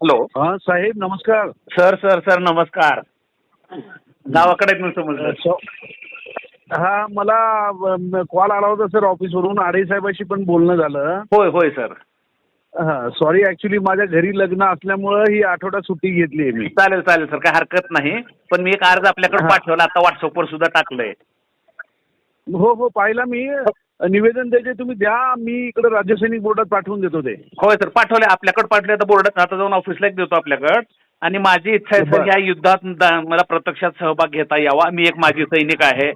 Hello. हा साहेब नमस्कार. Sir sir sir नमस्कार. गावाकडे समजलं हा मला कॉल आला होता सर ऑफिसवरून. आडे साहेबाशी पण बोलणं झालं. होय होय सर. हा सॉरी ऍक्च्युली माझ्या घरी लग्न असल्यामुळं ही आठवडा सुट्टी घेतली आहे मी. चालेल चालेल सर. काय हरकत नाही. पण मी एक अर्ज आपल्याकडे. पाठवला. आता व्हॉट्सअपवर सुद्धा टाकलंय. हो हो पाहिला मी. निवेदन द्यायचे तुम्ही द्या मी इकडे राज्य सैनिक बोर्डात पाठवून देतो ते. होय सर पाठवले. आपल्याकडे पाठवले आता बोर्डात आता जाऊन ऑफिसला एक देतो आपल्याकडं. आणि माझी इच्छा आहे सर बरं. या युद्धात द- मला प्रत्यक्षात सहभाग घेता यावा. मी एक माजी सैनिक आहे.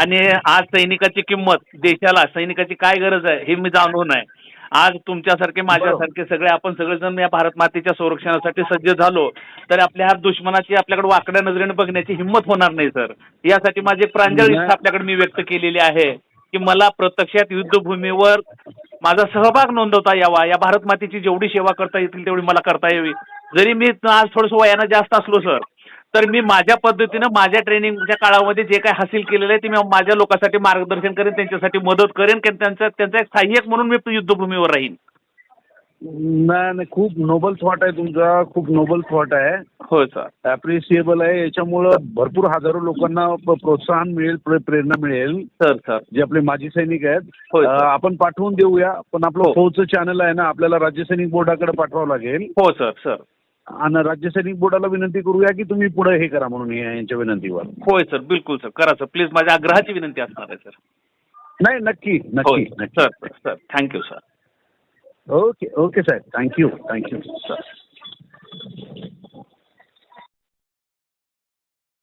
आणि आज सैनिकाची किंमत देशाला सैनिकाची काय गरज आहे हे मी जाणून आहे. आज तुमच्यासारखे माझ्यासारखे सगळे आपण सगळेजण या भारत मातेच्या संरक्षणासाठी सज्ज झालो तर आपल्या ह्या दुश्मनाची आपल्याकडे वाकड्या नजरेने बघण्याची हिंमत होणार नाही सर. यासाठी माझी एक प्रांजळ. इच्छा आपल्याकडे मी व्यक्त केलेली आहे. की मला प्रत्यक्षात युद्धभूमीवर माझा सहभाग नोंदवता यावा. या भारत मातेची जेवढी सेवा करता येतील तेवढी मला करता यावी. जरी मी आज थोडस वयानं जास्त असलो सर तर मी माझ्या पद्धतीनं माझ्या ट्रेनिंगच्या काळामध्ये जे काय हासिल केलेलं आहे ते मी माझ्या लोकांसाठी मार्गदर्शन करेन त्यांच्यासाठी मदत करेन त्यांचा त्यांचा एक सहाय्यक म्हणून मी युद्धभूमीवर राहीन. नाही नाही खूप नोबल थॉट आहे तुमचा. खूप नोबल थॉट आहे. होय सर अप्रिशिएबल आहे. याच्यामुळं भरपूर हजारो लोकांना प्रोत्साहन मिळेल प्रे- प्रेरणा मिळेल. सर सर जे आपले माजी सैनिक आहेत. आपण पाठवून देऊया पण आपलं हो. फौजचं चॅनल आहे ना आपल्याला राज्य सैनिक बोर्डाकडे पाठवावं लागेल. हो सर सर आणि राज्य सैनिक बोर्डाला विनंती करूया की तुम्ही पुढे हे करा म्हणून यांच्या विनंतीवर. होय सर बिलकुल सर करा सर प्लीज माझ्या आग्रहाची विनंती असणार आहे सर नाही नक्की नक्की sir sir thank you sir okay okay Saheb thank you thank you sir